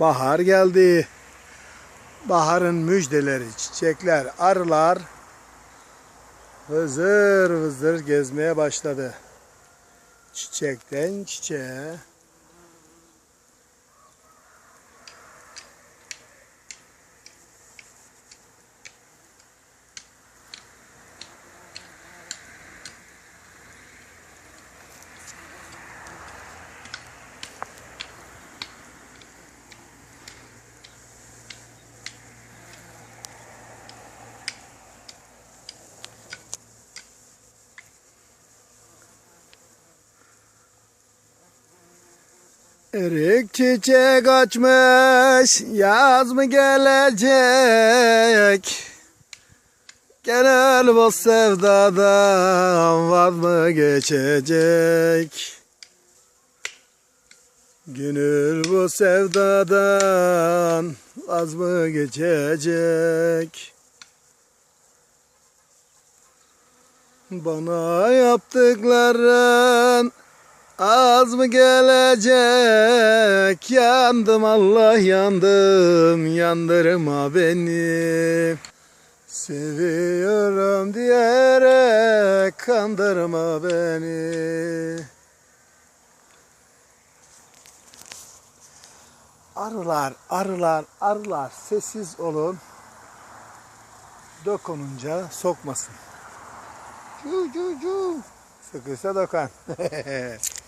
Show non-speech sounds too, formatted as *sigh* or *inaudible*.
Bahar geldi. Baharın müjdeleri, çiçekler, arılar vızır vızır gezmeye başladı. Çiçekten çiçeğe. Erik çiçek açmış, yaz mı gelecek? Genel bu sevdadan vaz mı geçecek? Gönül bu sevdadan vaz mı geçecek? Bana yaptıkların Az mı gelecek? Yandım Allah yandım. Yandırma beni. Seviyorum diyerek kandırma beni. Arılar, arılar, arılar sessiz olun. Dokununca sokmasın. Cu cu cu. Sıkıysa dokan. *laughs*